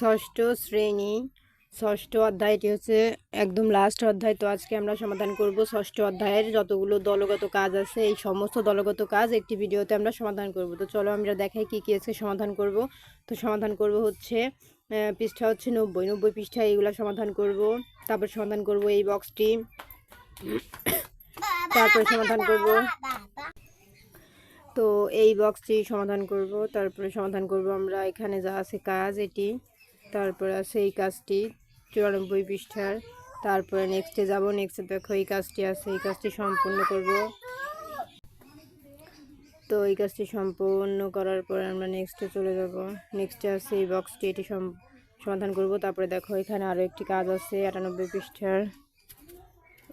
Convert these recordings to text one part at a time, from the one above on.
ষষ্ঠ শ্রেণি, ষষ্ঠ অধ্যায়টি হচ্ছে একদম লাস্ট অধ্যায়। তো আজকে আমরা সমাধান করব ষষ্ঠ অধ্যায়ের যতগুলো দলগত কাজ আছে, এই সমস্ত দলগত কাজ একটি ভিডিওতে আমরা সমাধান করব। তো চলো আমরা দেখাই কী কী আজকে সমাধান করব। তো সমাধান করব হচ্ছে পৃষ্ঠা হচ্ছে নব্বই। নব্বই পৃষ্ঠা এইগুলো সমাধান করব। তারপর সমাধান করব এই বক্সটি তারপরে সমাধান করব। তো এই বক্সটি সমাধান করব। তারপরে সমাধান করব আমরা, এখানে যা আছে কাজ, এটি। তারপরে আছে এই কাজটি, চুরানব্বই পৃষ্ঠার। তারপরে নেক্সটে যাব নেক্সটে দেখো এই কাজটি আছে, এই কাজটি সম্পূর্ণ করব। তো এই কাজটি সম্পূর্ণ করার পরে আমরা নেক্সটে চলে যাব। নেক্সটে আছে এই বক্সটি এটি সম- সমাধান করব। তারপরে দেখো এখানে আরও একটি কাজ আছে, আটানব্বই পৃষ্ঠার।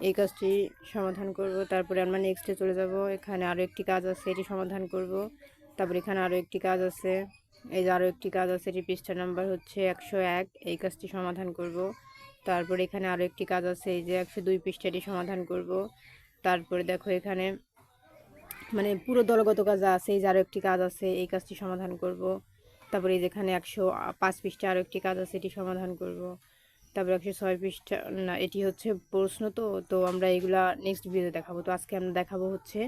এই কাজটি সমাধান করব। তারপরে আমরা নেক্সটে চলে যাব। এখানে আরও একটি কাজ আছে, এটি সমাধান করব। তারপরে এখানে আরও একটি কাজ আছে। এই যে আরও একটি কাজ আছে এটি পৃষ্ঠা নাম্বার হচ্ছে একশো এক, এই কাজটি সমাধান করব। তারপরে এখানে আরও একটি কাজ আছে, এই যে একশো দুই পৃষ্ঠাটি সমাধান করব। তারপরে দেখো এখানে মানে পুরো দলগত কাজ আছে, এই যে আরও একটি কাজ আছে, এই কাজটি সমাধান করব। তারপরে এই যেখানে একশো পাঁচ পৃষ্ঠা আরও একটি কাজ আছে, এটি সমাধান করব। তারপরে একশো ছয় পৃষ্ঠা, না, এটি হচ্ছে প্রশ্ন তো তো আমরা এগুলা নেক্সট ভিডিওতে দেখাবো। তো আজকে আমরা দেখাবো হচ্ছে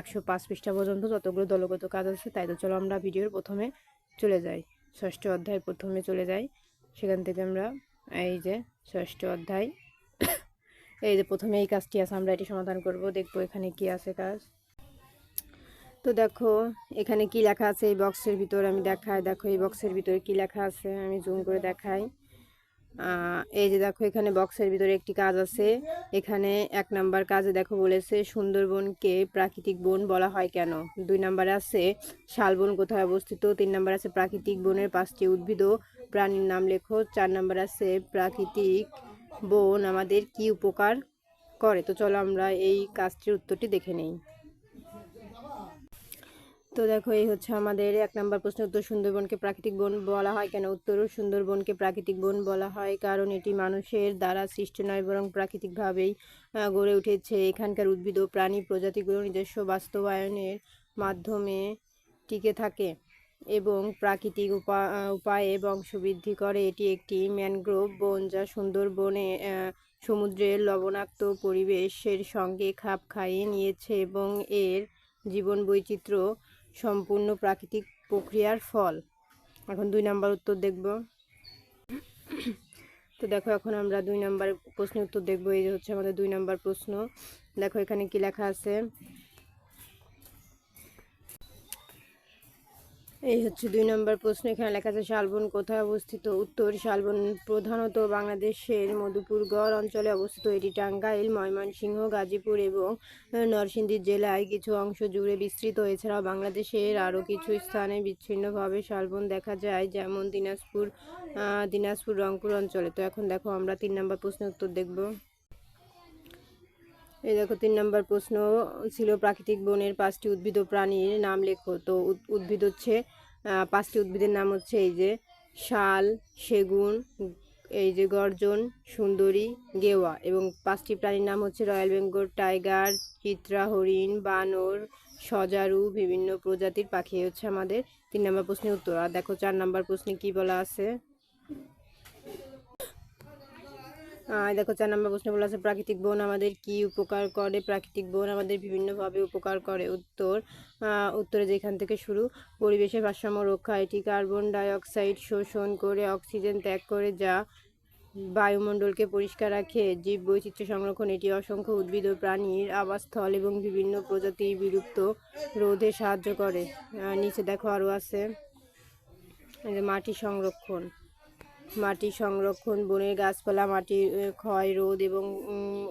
একশো পাঁচ পৃষ্ঠা পর্যন্ত যতগুলো দলগত কাজ আছে, তাই তো চলো আমরা ভিডিওর প্রথমে চলে যাই। ষষ্ঠ অধ্যায় প্রথমে চলে যাই। সেখান থেকে আমরা এই যে ষষ্ঠ অধ্যায়, এই যে প্রথমে এই কাজটি আছে, আমরা এটি সমাধান করব। দেখব এখানে কি আছে কাজ। তো দেখো, এখানে কি লেখা আছে এই বক্সের ভিতর? আমি দেখাই, দেখো এই বক্সের ভিতরে কি লেখা আছে? আমি জুম করে দেখাই। এই যে দেখো এখানে বক্সের ভিতরে একটি কাজ আছে। এখানে এক নাম্বার কাজে দেখো বলেছে, সুন্দরবনকে প্রাকৃতিক বন বলা হয় কেন? দুই নাম্বারে আছে শালবন কোথায় অবস্থিত? তিন নাম্বার আছে, প্রাকৃতিক বনের পাঁচটি উদ্ভিদ প্রাণীর নাম লেখো। চার নাম্বার আছে, প্রাকৃতিক বন আমাদের কি উপকার করে? তো চলো আমরা এই কাজটির উত্তরটি দেখে নেই। তো দেখো, এই হচ্ছে আমাদের এক নম্বর প্রশ্ন উত্তর সুন্দরবনকে প্রাকৃতিক বন বলা হয় কেন? উত্তর সুন্দরবনকে প্রাকৃতিক বন বলা হয় কারণ এটি মানুষের দ্বারা সৃষ্টি নয়, বরং প্রাকৃতিকভাবেই গড়ে উঠেছে। এখানকার উদ্ভিদ ও প্রাণী প্রজাতিগুলো নিজস্ব বাস্তবায়নের মাধ্যমে টিকে থাকে এবং প্রাকৃতিক উপা উপায়ে বংশবৃদ্ধি করে। এটি একটি ম্যানগ্রোভ বন যা সুন্দরবনে সমুদ্রের লবণাক্ত পরিবেশের সঙ্গে খাপ খাইয়ে নিয়েছে এবং এর জীবন বৈচিত্র্য সম্পূর্ণ প্রাকৃতিক প্রক্রিয়ার ফল। এখন দুই নাম্বার উত্তর দেখব। তো দেখো, এখন আমরা দুই নাম্বার প্রশ্নের উত্তর দেখব। এই হচ্ছে আমাদের দুই নাম্বার প্রশ্ন। দেখো, এখানে কি লেখা আছে? এই হচ্ছে দুই নম্বর প্রশ্ন, এখানে লেখা আছে, শালবন কোথায় অবস্থিত? উত্তর, শালবন প্রধানত বাংলাদেশের মধুপুরগড় অঞ্চলে অবস্থিত। এটি টাঙ্গাইল, ময়মনসিংহ, গাজীপুর এবং নরসিংদী জেলায় কিছু অংশ জুড়ে বিস্তৃত। এছাড়াও বাংলাদেশের আরও কিছু স্থানে বিচ্ছিন্নভাবে শালবন দেখা যায়, যেমন দিনাজপুর দিনাজপুর রংপুর অঞ্চলে। তো এখন দেখো, আমরা তিন নম্বর প্রশ্নের উত্তর দেখব। এই দেখো, তিন নম্বর প্রশ্ন ছিল প্রাকৃতিক বনের পাঁচটি উদ্ভিদ ও প্রাণীর নাম লেখো। তো উদ- উদ্ভিদ হচ্ছে পাঁচটি উদ্ভিদের নাম হচ্ছে এই যে শাল, সেগুন, এই যে গর্জন, সুন্দরী, গেওয়া এবং পাঁচটি প্রাণীর নাম হচ্ছে রয়্যাল বেঙ্গল টাইগার চিত্রা হরিণ, বানর, সজারু, বিভিন্ন প্রজাতির পাখি হচ্ছে আমাদের। তিন নম্বর প্রশ্নের উত্তর। আর দেখো, চার নম্বর প্রশ্নে কি বলা আছে? দেখো চার নম্বর প্রশ্ন বলা আছে, প্রাকৃতিক বন আমাদের কি উপকার করে? প্রাকৃতিক বন আমাদের বিভিন্নভাবে উপকার করে। উত্তর উত্তরে যেখান থেকে শুরু, পরিবেশের ভারসাম্য রক্ষা, এটি কার্বন ডাই অক্সাইড শোষণ করে অক্সিজেন ত্যাগ করে যা বায়ুমণ্ডলকে পরিষ্কার রাখে। জীব বৈচিত্র্য সংরক্ষণ, এটি অসংখ্য উদ্ভিদ ও প্রাণীর আবাসস্থল এবং বিভিন্ন প্রজাতির বিলুপ্ত রোধে সাহায্য করে। নিচে দেখো আরও আছে মাটি সংরক্ষণ। মাটি সংরক্ষণ, বনের গাছপালা মাটির ক্ষয় রোধ এবং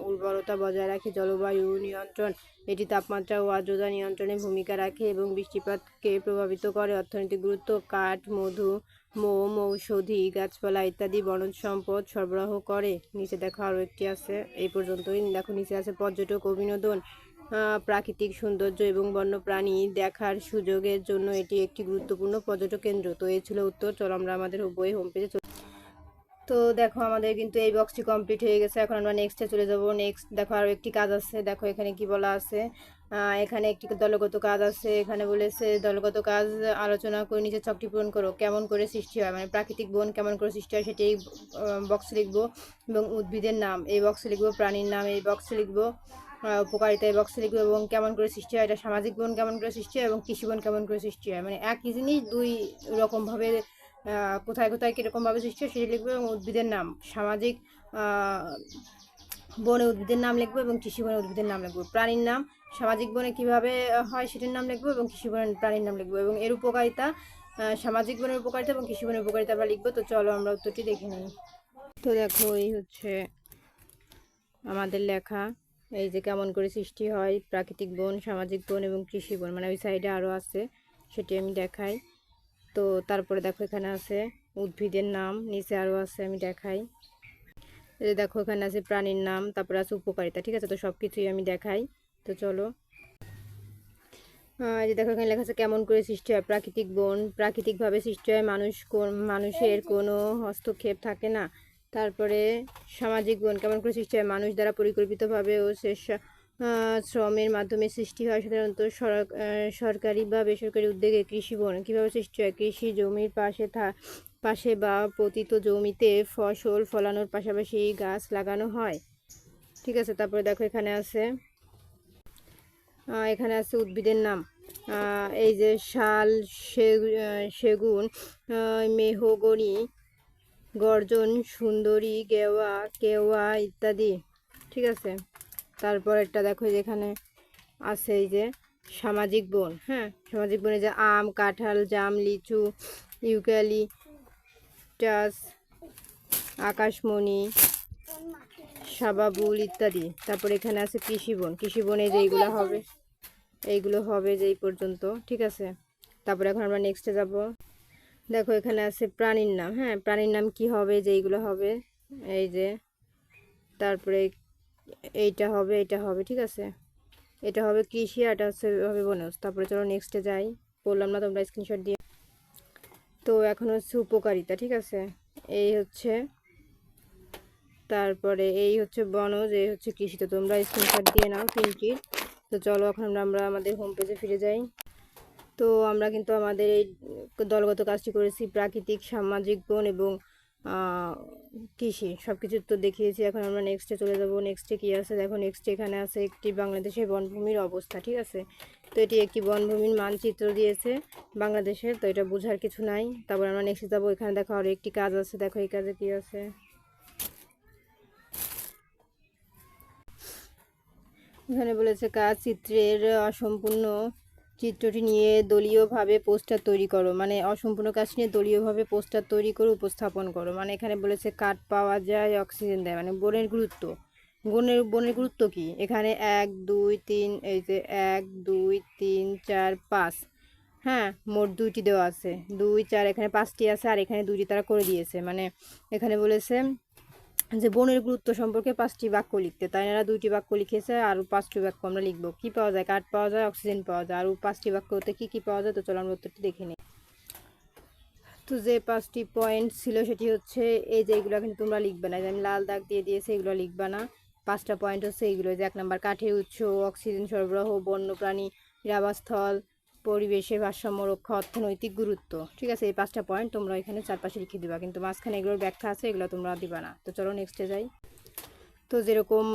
উর্বরতা বজায় রাখে, জলবায়ু নিয়ন্ত্রণ। এটি তাপমাত্রা ও আর্দ্রতা নিয়ন্ত্রণে ভূমিকা রাখে এবং বৃষ্টিপাতকে প্রভাবিত করে। অর্থনৈতিক গুরুত্ব, কাঠ, মধু, মোম, ঔষধি, গাছপালা ইত্যাদি বনজ সম্পদ সরবরাহ করে। নিচে দেখো আরও একটি আছে, এই পর্যন্তই। দেখো, নিচে আছে পর্যটক অভিনোদন প্রাকৃতিক সৌন্দর্য এবং বন্যপ্রাণী দেখার সুযোগের জন্য এটি একটি গুরুত্বপূর্ণ পর্যটক কেন্দ্র। তো এই ছিল উত্তর, চলো আমরা আমাদের বই হোম পেজে তো দেখো আমাদের কিন্তু এই বক্সটি কমপ্লিট হয়ে গেছে। এখন আমরা নেক্সটে চলে যাব। নেক্সট দেখো আরও একটি কাজ আছে। দেখো এখানে কি বলা আছে? এখানে একটি দলগত কাজ আছে। এখানে বলেছে দলগত কাজ আলোচনা করে নিজের চকটি পূরণ করো। কেমন করে সৃষ্টি হয়? মানে প্রাকৃতিক বন কেমন করে সৃষ্টি হয় সেটি বক্সে লিখব এবং উদ্ভিদের নাম। এই বক্সে লিখব প্রাণীর নাম। এই বক্সে লিখব উপকারিতা। এই বক্সে লিখব এবং কেমন করে সৃষ্টি হয়? এটা সামাজিক বন কেমন করে সৃষ্টি হয় এবং কৃষি বন কেমন করে সৃষ্টি হয়? মানে একই জিনিস দুই রকমভাবে কোথায় কোথায় কীরকমভাবে সৃষ্টি হয় সেটি লিখব এবং উদ্ভিদের নাম, সামাজিক বনে উদ্ভিদের নাম লিখব এবং কৃষি বনে উদ্ভিদের নাম লিখব। প্রাণীর নাম, সামাজিক বনে কীভাবে হয় সেটির নাম লিখব এবং কৃষি বনের প্রাণীর নাম লিখব এবং এর উপকারিতা সামাজিক বনের উপকারিতা এবং কৃষি বনের উপকারিতা আমরা লিখব। তো চলো আমরা উত্তরটি দেখে নিই। তো দেখো, এই হচ্ছে আমাদের লেখা। এই যে কেমন করে সৃষ্টি হয়, প্রাকৃতিক বন, সামাজিক বন এবং কৃষি বন মানে ওই সাইডে আরও আছে, সেটি আমি দেখাই। তো তারপরে দেখো এখানে আছে উদ্ভিদের নাম, নিচে আরও আছে আমি দেখাই। এই দেখো এখানে আছে প্রাণীর নাম, তারপরে আছে উপকারিতা, ঠিক আছে? তো সব কিছুই আমি দেখাই। তো চলো। এই যে দেখো এখানে লেখা আছে কেমন করে সৃষ্টি হয় প্রাকৃতিক বন। প্রাকৃতিকভাবে সৃষ্টি হয় মানুষ কোন, মানুষের কোনো হস্তক্ষেপ থাকে না। তারপরে সামাজিক বন কেমন করে সৃষ্টি হয়? মানুষ দ্বারা পরিকল্পিতভাবে ও শেষ শ্রমের মাধ্যমে সৃষ্টি হয় সাধারণত সরক- সরকারি বা বেসরকারি উদ্যোগে কৃষি বন। কীভাবে সৃষ্টি হয়? কৃষি জমির পাশে থা, পাশে বা পতিত জমিতে ফসল ফলানোর পাশাপাশি গাছ লাগানো হয়। ঠিক আছে, তারপরে দেখো এখানে আছে এখানে আছে উদ্ভিদের নাম। এই যে শাল সেগুন মেহগনি, গর্জন, সুন্দরী, গেওয়া, কেওয়া ইত্যাদি। ঠিক আছে? তারপর একটা দেখো যেখানে আছে এই যে সামাজিক বন হ্যাঁ? সামাজিক বনে যে আম, কাঁঠাল, জাম, লিচু ইউক্যালিপটাস আকাশমণি সাবাবুল ইত্যাদি। তারপর এখানে আছে কৃষি বন। কৃষি বনে যেইগুলো হবে, এইগুলো হবে যেই পর্যন্ত, ঠিক আছে? তারপর এখন আমরা নেক্সটে যাব। দেখো এখানে আছে প্রাণীর নাম হ্যাঁ? প্রাণীর নাম কি হবে যেইগুলো হবে? এই যে, তারপরে এইটা হবে এটা হবে, ঠিক আছে? এটা হবে কৃষি, আর এটা হচ্ছে হবে বনজ। তারপরে চলো নেক্সটে যাই। বললাম না তোমরা স্ক্রিনশট দিয়ে। তো এখন হচ্ছে উপকারিতা, ঠিক আছে? এই হচ্ছে, তারপরে এই হচ্ছে বনজ, এই হচ্ছে কৃষি। তো তোমরা স্ক্রিনশট দিয়ে নাও তিনটির তো চলো এখন আমরা আমাদের হোম পেজে ফিরে যাই। তো আমরা কিন্তু আমাদের এই দলগত কাজটি করেছি প্রাকৃতিক, সামাজিক, বন এবং কৃষি সব কিছু তো দেখিয়েছি। এখন আমরা নেক্সটে চলে যাব। নেক্সটে কী আছে? দেখো নেক্সটে এখানে আছে একটি বাংলাদেশের বনভূমির অবস্থা, ঠিক আছে? তো এটি একটি বনভূমির মানচিত্র দিয়েছে বাংলাদেশের তো এটা বোঝার কিছু নাই। তারপর আমরা নেক্সটে যাব। এখানে দেখো আরও একটি কাজ আছে। দেখো এই কাজে কী আছে? এখানে বলেছে কাজ চিত্রের, অসম্পূর্ণ চিত্রটি নিয়ে দলীয়ভাবে পোস্টার তৈরি করো মানে অসম্পূর্ণ কাজ নিয়ে দলীয়ভাবে পোস্টার তৈরি করে উপস্থাপন করো। মানে এখানে বলেছে কাঠ পাওয়া যায়, অক্সিজেন দেয় মানে বনের গুরুত্ব। বনের বনের গুরুত্ব কি? এখানে এক, দুই, তিন, এই যে এক, দুই, তিন, চার, পাঁচ। হ্যাঁ মোট দুইটি দেওয়া আছে। দুই, চার, এখানে পাঁচটি আছে, আর এখানে দুইটি তারা করে দিয়েছে। মানে এখানে বলেছে যে বনের গুরুত্ব সম্পর্কে পাঁচটি বাক্য লিখতে। তাই এরা দুইটি বাক্য লিখেছে, আর পাঁচটি বাক্য আমরা লিখব। কি পাওয়া যায়? কাঠ পাওয়া যায়? অক্সিজেন পাওয়া যায়? আর পাঁচটি বাক্যতে কি কি পাওয়া যায়? তো চলো আমরা উত্তরটি দেখে নিই। তো যে পাঁচটি পয়েন্ট ছিল সেটি হচ্ছে, এই যে এইগুলো কিন্তু তোমরা লিখবে না। আমি লাল দাগ দিয়ে দিয়েছি, এগুলো লিখবে না। পাঁচটা পয়েন্ট হচ্ছে এইগুলো যে এক নম্বর কাঠের উৎস, অক্সিজেন সরবরাহ, বন্যপ্রাণী আবাসস্থল পরিবেশের ভারসাম্য রক্ষা, অর্থনৈতিক গুরুত্ব। ঠিক আছে, এই পাঁচটা পয়েন্ট তোমরা এখানে চারপাশে লিখে দিবা। কিন্তু মাঝখানে এগুলোর ব্যাখ্যা আছে, এগুলো তোমরা দিবা না। তো চলো নেক্সটে যাই। তো যেরকম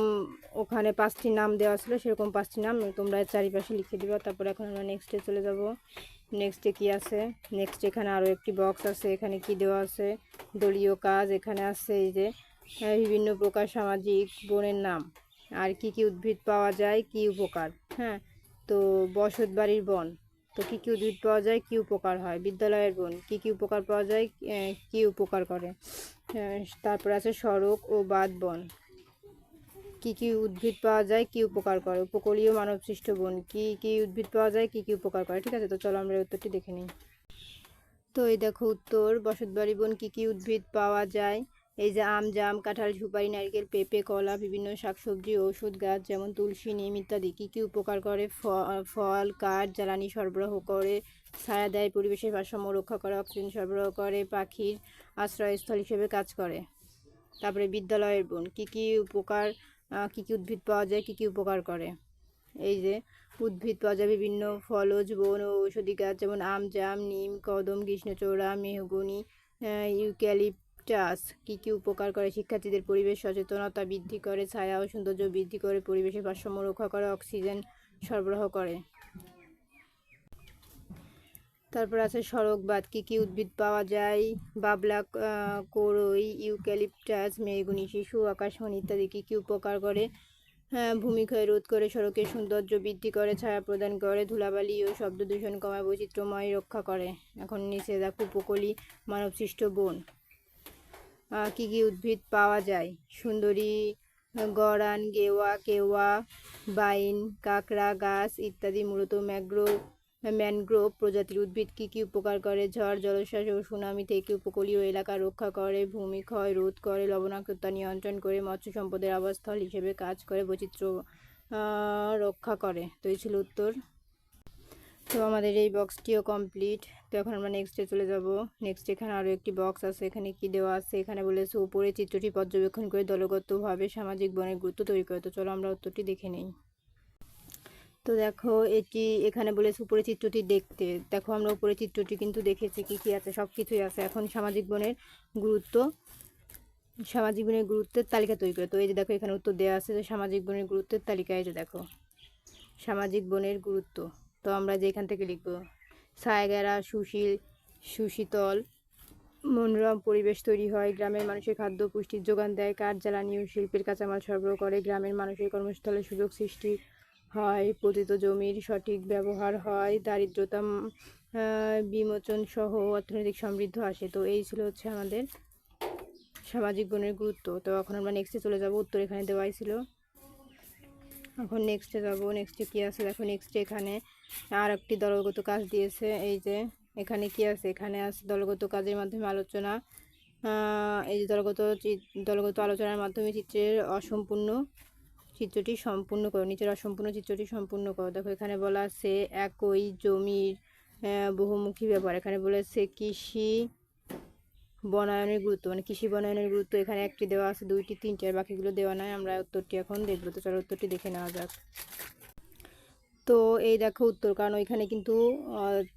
ওখানে পাঁচটি নাম দেওয়া ছিল, সেরকম পাঁচটি নাম তোমরা চারিপাশে লিখে দিবা। তারপর এখন আমরা নেক্সটে চলে যাব। নেক্সটে কি আছে? নেক্সট এখানে আরও একটি বক্স আছে, এখানে কি দেওয়া আছে? দলীয় কাজ, এখানে আছে এই যে বিভিন্ন প্রকার সামাজিক বনের নাম। আর কি কি উদ্ভিদ পাওয়া যায়, কি উপকার? হ্যাঁ তো বসত বাড়ির বন। তো কী কী উদ্ভিদ পাওয়া যায়, কী উপকার হয়? বিদ্যালয়ের বন কী কী উপকার পাওয়া যায় কী উপকার করে? তারপর আছে সড়ক ও বাঁধ বন। কী কী উদ্ভিদ পাওয়া যায়, কী উপকার করে? উপকূলীয় মানবসৃষ্ট বন, কী কী উদ্ভিদ পাওয়া যায়, কী কী উপকার করে? ঠিক আছে, তো চলো আমরা উত্তরটি দেখে নিই। তো এই দেখো উত্তর, বসতবাড়ি বন, কী কী উদ্ভিদ পাওয়া যায়? এই যে আম, জাম, কাঁঠাল, সুপারি, নারকেল, পেঁপে, কলা, বিভিন্ন শাকসবজি ঔষধ গাছ, যেমন তুলসী, নিম ইত্যাদি। কী কী উপকার করে? ফল, কাঠ, জ্বালানি সরবরাহ করে, ছায়া দেয়, পরিবেশের ভারসাম্য রক্ষা করে, অক্সিজেন সরবরাহ করে, পাখির আশ্রয়স্থল হিসেবে কাজ করে। তারপরে বিদ্যালয়ের বন। কী কী উপকার কী কী উদ্ভিদ পাওয়া যায়, কী কী উপকার করে? এই যে উদ্ভিদ পাওয়া যায় বিভিন্ন ফলজ, বন ও ঔষধি গাছ, যেমন আম, জাম, নিম, কদম, কৃষ্ণচূড়া, মেহগনি ইউক্যালিপটাস কী কী উপকার করে শিক্ষার্থীদের পরিবেশ সচেতনতা বৃদ্ধি করে ছায়া ও সৌন্দর্য বৃদ্ধি করে পরিবেশের ভারসাম্য রক্ষা করে অক্সিজেন সরবরাহ করে। তারপর আছে সড়কবাদ কী কী উদ্ভিদ পাওয়া যায় বাবলা কোরই ইউক্যালিপটাস মেহগুনি শিশু আকাশমণি ইত্যাদি কী কী উপকার করে? হ্যাঁ, ভূমিক্ষয় রোধ করে সড়কের সৌন্দর্য বৃদ্ধি করে ছায়া প্রদান করে ধুলাবালি ও শব্দ দূষণ কমায় বৈচিত্র্যময় রক্ষা করে। এখন নিচে দেখো উপকূলী মানবসৃষ্ট বন। কী কী উদ্ভিদ পাওয়া যায়? সুন্দরী, গরান, গেওয়া, কেওয়া, বাইন, কাঁকড়া, গাছ ইত্যাদি মূলত ম্যাগ্রোভ ম্যানগ্রোভ প্রজাতির উদ্ভিদ। কী কী উপকার করে? ঝড়, জলোচ্ছ্বাস ও সুনামি থেকে উপকূলীয় এলাকা রক্ষা করে ভূমিক্ষয় রোধ করে, লবণাক্ততা নিয়ন্ত্রণ করে, মৎস্য সম্পদের আবাসস্থল হিসেবে কাজ করে, বৈচিত্র্য রক্ষা করে। তো এই ছিল উত্তর। তো আমাদের এই বক্সটিও কমপ্লিট তো এখন আমরা নেক্সটে চলে যাব। নেক্সট এখানে আরও একটি বক্স আছে, এখানে কি দেওয়া আছে? এখানে বলেছে, উপরে চিত্রটি পর্যবেক্ষণ করে দলগতভাবে সামাজিক বনের গুরুত্ব তৈরি করে। তো চলো আমরা উত্তরটি দেখে নিই। তো দেখো, এটি এখানে বলেছে, উপরে চিত্রটি দেখতে। দেখো, আমরা উপরে চিত্রটি কিন্তু দেখেছি, কি কি আছে? সব কিছুই আছে। এখন সামাজিক বনের গুরুত্ব, সামাজিক বনের গুরুত্বের তালিকা তৈরি করে। তো এই যে দেখো, এখানে উত্তর দেওয়া আছে যে সামাজিক বনের গুরুত্বের তালিকা এই যে দেখো, সামাজিক বনের গুরুত্ব। তো আমরা যে এখান থেকে লিখব? ছায়াগেরা সুশীল, সুশীতল, মনোরম পরিবেশ তৈরি হয়, গ্রামের মানুষের খাদ্য পুষ্টির যোগান দেয়, কাঠ জ্বালানি ও শিল্পের কাঁচামাল সরবরাহ করে, গ্রামের মানুষের কর্মস্থলে সুযোগ সৃষ্টি হয়, পতিত জমির সঠিক ব্যবহার হয়, দারিদ্রতা বিমোচন সহ অর্থনৈতিক সমৃদ্ধ আসে। তো এই ছিল হচ্ছে আমাদের সামাজিক গুণের গুরুত্ব। তো এখন আমরা নেক্সটে চলে যাব। উত্তর এখানে দেওয়াই ছিল। এখন নেক্সটে যাব নেক্সটে কি আছে দেখো নেক্সটে এখানে আর একটি দলগত কাজ দিয়েছে, এই যে এখানে কি আছে? এখানে আছে দলগত কাজের মাধ্যমে আলোচনা এই যে দলগত দলগত আলোচনার মাধ্যমে চিত্রের অসম্পূর্ণ চিত্রটি সম্পূর্ণ করো, নিচের অসম্পূর্ণ চিত্রটি সম্পূর্ণ করো। দেখো এখানে বলা আছে একই জমির বহুমুখী ব্যাপার এখানে বলেছে কৃষি বনায়নের গুরুত্ব মানে কৃষি বনায়নের গুরুত্ব এখানে একটি দেওয়া আছে, দুইটি, তিনটি, আর বাকিগুলো দেওয়া নাই। আমরা উত্তরটি এখন দেখব। তো চলো উত্তরটি দেখে নেওয়া যাক। তো এই দেখো উত্তর, কারণ ওইখানে কিন্তু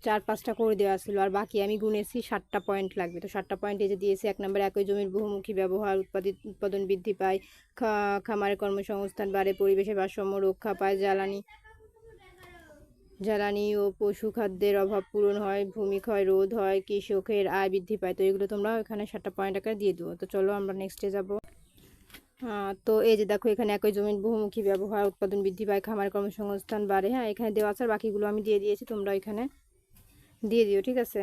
চার পাঁচটা করে দেওয়া ছিল, আর বাকি আমি গুনেছি ষাটটা পয়েন্ট লাগবে। তো ষাটটা পয়েন্ট এই যে দিয়েছে, এক নম্বরে একই জমির বহুমুখী ব্যবহার, উৎপাদিত, উৎপাদন বৃদ্ধি পায়, খা- খামারে কর্মসংস্থান বাড়ে পরিবেশের ভারসাম্য রক্ষা পায়, জ্বালানি জ্বালানি ও পশু খাদ্যের অভাব পূরণ হয় ভূমিক্ষয় রোধ হয় কৃষকের আয় বৃদ্ধি পায়, তো এগুলো তোমরা এখানে সাতটা পয়েন্ট আকারে দিয়ে দেবো তো চলো আমরা নেক্সটে যাব। তো এই যে দেখো এখানে একই জমির বহুমুখী ব্যবহার, উৎপাদন বৃদ্ধি পায়, খামার কর্মসংস্থান বাড়ে। হ্যাঁ এখানে দেওয়া আছে বাকিগুলো আমি দিয়ে দিয়েছি, তোমরা এখানে দিয়ে দিও, ঠিক আছে?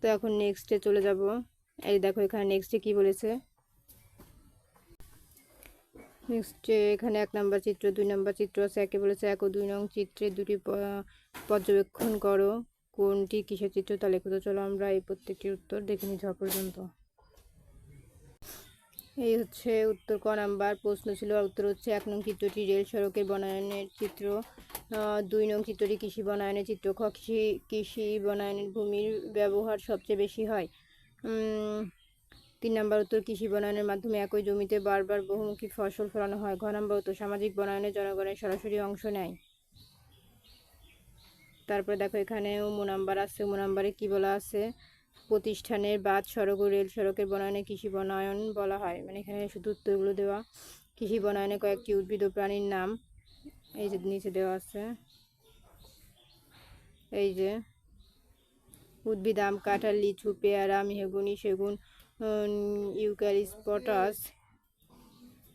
তো এখন নেক্সটে চলে যাব। এই দেখো এখানে নেক্সটে কি বলেছে? নেক্সট এখানে এক নম্বর চিত্র, দুই নম্বর চিত্র আছে একে বলেছে এক ও দুই নং চিত্রে দুটি পর্যবেক্ষণ করো, কোনটি কিসের চিত্র তা লেখো। তো চলো আমরা এই প্রত্যেকটির উত্তর দেখে নিই যাওয়া পর্যন্ত। এই হচ্ছে উত্তর ক নাম্বার, প্রশ্ন ছিল, উত্তর হচ্ছে এক নং চিত্রটি রেল সড়কের বনায়নের চিত্র। দুই নং চিত্রটি কৃষি বনায়নের চিত্র। খ, কৃষি কৃষি বনায়নের ভূমির ব্যবহার সবচেয়ে বেশি হয়। তিন নম্বর উত্তর, কৃষি বনায়নের মাধ্যমে একই জমিতে বারবার বহুমুখী ফসল ফলানো হয়। ঘ নম্বর উত্তর, সামাজিক বনায়নে জনগণের সরাসরি অংশ নেয়। তারপরে দেখো এখানে উমু নাম্বার আছে। উমু নাম্বারে কি বলা আছে? প্রতিষ্ঠানের বাদ সড়ক ও রেল সড়কের বনায়নে কৃষি বনায়ন বলা হয়। মানে এখানে শুধু উত্তরগুলো দেওয়া। কৃষি বনায়নে কয়েকটি উদ্ভিদ ও প্রাণীর নাম এই যে নিচে দেওয়া আছে। এই যে উদ্ভিদ, আম, কাঁঠাল, লিচু, পেয়ারা, মেহগুনি, সেগুন ইউক্যালিপটাস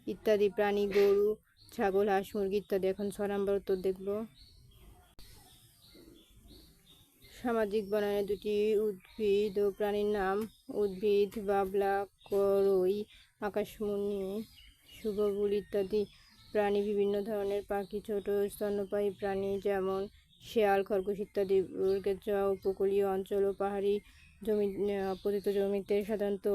ইত্যাদি, প্রাণী, গরু, ছাগল, হাঁস, মুরগি ইত্যাদি। এখন ছ নম্বর উত্তর দেখব। সামাজিক বনায়নে দুটি উদ্ভিদ ও প্রাণীর নাম উদ্ভিদ, বাবলা, করই, আকাশমণি শুভবুল ইত্যাদি। প্রাণী বিভিন্ন ধরনের, পাখি, ছোট, স্তন্যপায়ী প্রাণী যেমন শেয়াল, খরগোশ ইত্যাদি। উপকূলীয় অঞ্চল ও পাহাড়ি জমি পতিত জমিতে সাধারণত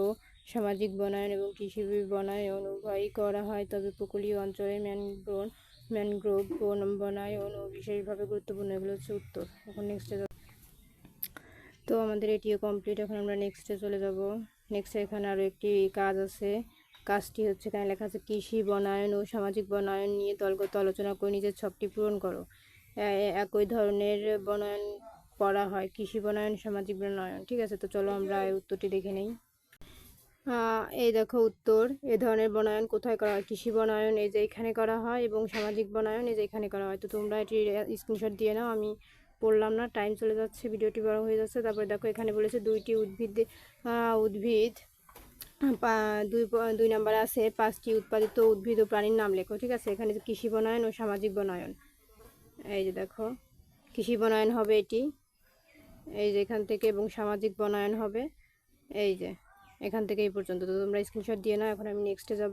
সামাজিক বনায়ন এবং কৃষি বনায়ন উভয়ই করা হয়। তবে উপকূলীয় অঞ্চলে ম্যানগ্রোভ ম্যানগ্রোভ বন বনায়ন ও বিশেষভাবে গুরুত্বপূর্ণ এগুলো হচ্ছে উত্তর। এখন নেক্সটে তো আমাদের এটিও কমপ্লিট এখন আমরা নেক্সটে চলে যাব। নেক্সট এখানে আরও একটি কাজ আছে। কাজটি হচ্ছে এখানে লেখা আছে, কৃষি বনায়ন ও সামাজিক বনায়ন নিয়ে দলগত আলোচনা করে নিজের ছকটি পূরণ করো। একই ধরনের বনায়ন পড়া হয়, কৃষি বনায়ন সামাজিক বনায়ন ঠিক আছে? তো চলো আমরা এই উত্তরটি দেখে নেই। এই দেখো উত্তর, এ ধরনের বনায়ন কোথায় করা হয়? কৃষি বনায়ন, এই যে এখানে করা হয়, এবং সামাজিক বনায়ন, এই যে এখানে করা হয়। তো তোমরা এটি স্ক্রিনশট দিয়ে নাও, আমি পড়লাম না টাইম চলে যাচ্ছে, ভিডিওটি বড় হয়ে যাচ্ছে। তারপরে দেখো এখানে বলেছে দুইটি উদ্ভিদ উদ্ভিদ দুই দুই নম্বরে আছে, পাঁচটি উৎপাদিত উদ্ভিদ ও প্রাণীর নাম লেখো, ঠিক আছে? এখানে কৃষি বনায়ন ও সামাজিক বনায়ন। এই যে দেখো, কৃষি বনায়ন হবে এটি। এই যে এখান থেকে এবং সামাজিক বনায়ন হবে। এই যে, এখান থেকে এই পর্যন্ত। তো তোমরা স্ক্রিনশট দিয়ে নাও, এখন আমি নেক্সটে যাব।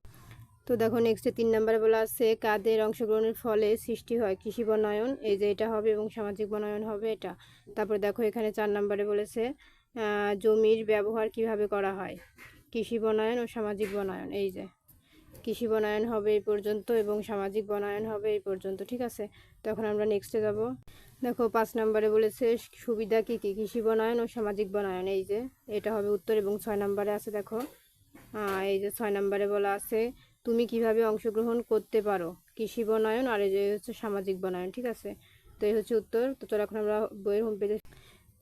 তো দেখো নেক্সটে তিন নম্বরে বলা আছে, কাদের অংশগ্রহণের ফলে সৃষ্টি হয় কৃষি বনায়ন? এই যে এটা হবে এবং সামাজিক বনায়ন হবে এটা। তারপরে দেখো এখানে চার নম্বরে বলেছে জমির ব্যবহার কীভাবে করা হয়? কৃষি বনায়ন ও সামাজিক বনায়ন। এই যে কৃষি বনায়ন হবে এই পর্যন্ত এবং সামাজিক বনায়ন হবে এই পর্যন্ত, ঠিক আছে? তো এখন আমরা নেক্সটে যাব। দেখো, পাঁচ নম্বরে বলেছে, সুবিধা কী কী? কৃষি বনায়ন ও সামাজিক বনায়ন, এই যে, এটা হবে উত্তর এবং ছয় নম্বরে আছে, দেখো। এই যে ছয় নম্বরে বলা আছে, তুমি কীভাবে অংশগ্রহণ করতে পারো? কৃষি বনায়ন আর এই যে হচ্ছে সামাজিক বনায়ন, ঠিক আছে? তো এই হচ্ছে উত্তর। তো চলো, এখন আমরা বইয়ের হোম পেজে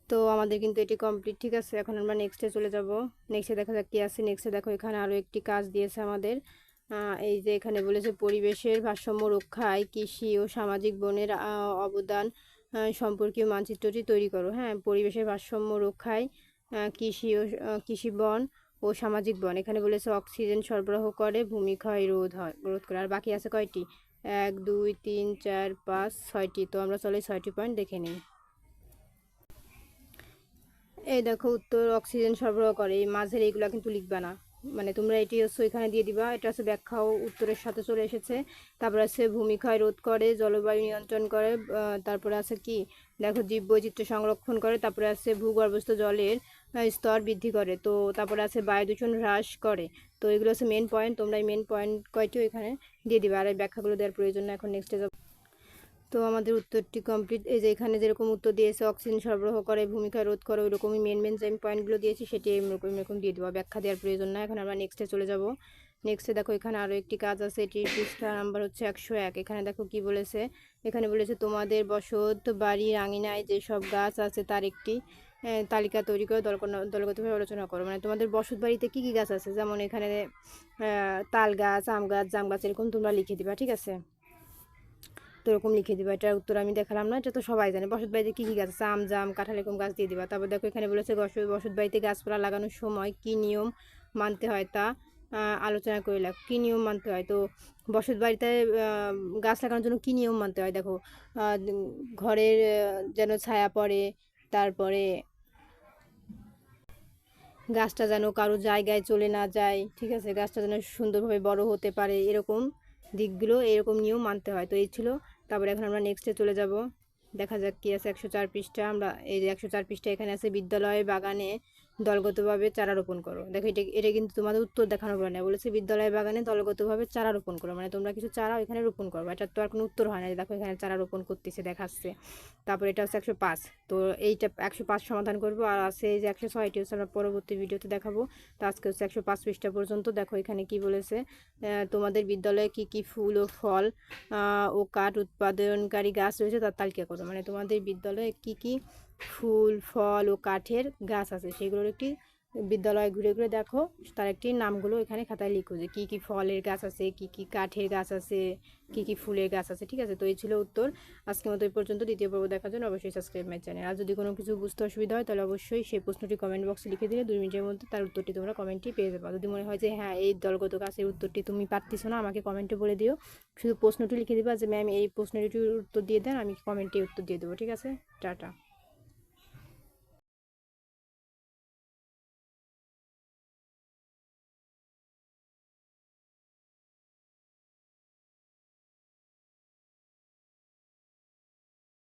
তো আমাদের কিন্তু এটি কমপ্লিট ঠিক আছে? এখন আমরা নেক্সটে চলে যাব। নেক্সটে দেখা যাক কী আছে। নেক্সটে দেখো, এখানে আরও একটি কাজ দিয়েছে আমাদের। এই যে এখানে বলেছে পরিবেশের ভারসাম্য রক্ষায় কৃষি ও সামাজিক বনের অবদান সম্পর্কীয় মানচিত্রটি তৈরি করো। হ্যাঁ পরিবেশের ভারসাম্য রক্ষায় কৃষি ও কৃষি বন ও সামাজিক বন। এখানে বলেছে অক্সিজেন সরবরাহ করে ভূমিক্ষয় রোধ হয়, রোধ করে। আর বাকি আছে কয়টি? এক, দুই, তিন, চার, পাঁচ, ছয়টি। তো আমরা চলে ছয়টি পয়েন্ট দেখে নিই। এই দেখো, উত্তর, অক্সিজেন সরবরাহ করে। এই মাঝের এইগুলো কিন্তু লিখবা না। মানে তোমরা এটি হচ্ছে এখানে দিয়ে দিবা। এটা হচ্ছে ব্যাখ্যাও উত্তরের সাথে চলে এসেছে। তারপর আছে ভূমিক্ষয় রোধ করে, জলবায়ু নিয়ন্ত্রণ করে তারপরে আছে কি? দেখো জীব বৈচিত্র্য সংরক্ষণ করে, তারপরে আছে ভূগর্ভস্থ জলের স্তর বৃদ্ধি করে। তো তারপরে আছে বায়ু দূষণ হ্রাস করে। তো এগুলো হচ্ছে মেন পয়েন্ট তোমরা এই মেন পয়েন্ট কয়টি এখানে দিয়ে দিবা? আর এই ব্যাখ্যাগুলো দেওয়ার প্রয়োজন এখন নেক্সটে তো আমাদের উত্তরটি কমপ্লিট এই যে এখানে যেরকম উত্তর দিয়েছে অক্সিজেন সরবরাহ করে, ভূমিকা রোধ করে, ওইরকমই মেন মেন যে আমি পয়েন্টগুলো দিয়েছি, সেটি এরকম এরকম দিয়ে দেবো। ব্যাখ্যা দেওয়ার প্রয়োজন না এখন আমরা নেক্সটে চলে যাব। নেক্সটে দেখো, এখানে আরও একটি কাজ আছে। এটি পৃষ্ঠা নাম্বার হচ্ছে একশো এক। এখানে দেখো কি বলেছে? এখানে বলেছে, তোমাদের বসত বাড়ির আঙিনায় যেসব গাছ আছে, তার একটি তালিকা তৈরি করে দলগত- দলগতভাবে আলোচনা করো। মানে তোমাদের বসত বাড়িতে কী কী গাছ আছে? যেমন এখানে তাল গাছ, আম গাছ, জাম গাছ, এরকম তোমরা লিখে দিবা, ঠিক আছে? তো এরকম লিখে দিবা। এটার উত্তর আমি দেখালাম না, এটা তো সবাই জানে। বসত বাড়িতে কী কী গাছ আছে? আম, জাম কাঁঠাল এরকম গাছ দিয়ে দিবা। তারপর দেখো এখানে বলেছে বসত বাড়িতে গাছপালা লাগানোর সময় কী নিয়ম মানতে হয় তা আলোচনা করে লাগ কী নিয়ম মানতে হয়? তো বসত বাড়িতে গাছ লাগানোর জন্য কী নিয়ম মানতে হয়? দেখো ঘরের যেন ছায়া পড়ে, তারপরে গাছটা যেন কারও জায়গায় চলে না যায়, ঠিক আছে? গাছটা যেন সুন্দরভাবে বড় হতে পারে, এরকম দিকগুলো এরকম নিয়ম মানতে হয়। তো এই ছিল তারপরে এখন আমরা নেক্সটে চলে যাব। দেখা যাক কী আছে একশো চার পৃষ্ঠা। আমরা এই যে একশো চার পৃষ্ঠা এখানে আছে বিদ্যালয়ে বাগানে। দলগতভাবে চারা রোপণ করো। দেখো এটা এটা কিন্তু তোমাদের উত্তর দেখানো পড়ে না বলেছে বিদ্যালয় বাগানে দলগতভাবে চারা রোপণ করো। মানে তোমরা কিছু চারা এখানে রোপণ করো। এটা তো আর কোনো উত্তর হয় না যে দেখো এখানে চারা রোপণ করতেছে, দেখাচ্ছে। তারপর এটা হচ্ছে একশো পাঁচ। তো এইটা একশো পাঁচ সমাধান করব। আর আছে এই যে একশো ছয়টি হচ্ছে আমরা পরবর্তী ভিডিওতে দেখাবো। তো আজকে হচ্ছে একশো পাঁচ পৃষ্ঠা পর্যন্ত। দেখো এখানে কি বলেছে তোমাদের বিদ্যালয়ে কি কি ফুল ও ফল ও কাঠ উৎপাদনকারী গাছ রয়েছে তার তালিকা করো। মানে তোমাদের বিদ্যালয়ে কি কি ফুল, ফল ও কাঠের গাছ আছে। সেগুলোর একটি বিদ্যালয়ে ঘুরে ঘুরে দেখো। তার একটি নামগুলো এখানে খাতায় লিখো যে কী কী ফলের গাছ আছে, কী কী কাঠের গাছ আছে, কী কী ফুলের গাছ আছে, ঠিক আছে? তো এই ছিল উত্তর। আজকের মতো এই পর্যন্ত। দ্বিতীয় পর্ব দেখার জন্য অবশ্যই সাবস্ক্রাইব মাই চ্যানেল আর যদি কোনো কিছু বুঝতে অসুবিধা হয়, তাহলে অবশ্যই সেই প্রশ্নটি কমেন্ট বক্সে লিখে দিলে দুই মিনিটের মধ্যে তার উত্তরটি তোমরা কমেন্টই পেয়ে যাবে। যদি মনে হয় যে হ্যাঁ এই দলগত গাছের উত্তরটি তুমি পারতেছো না, আমাকে কমেন্টে বলে দিও। শুধু প্রশ্নটি লিখে দিবা যে, ম্যাম, এই প্রশ্নটির উত্তর দিয়ে দেন, আমি কমেন্টে উত্তর দিয়ে দেবো। ঠিক আছে? টাটা।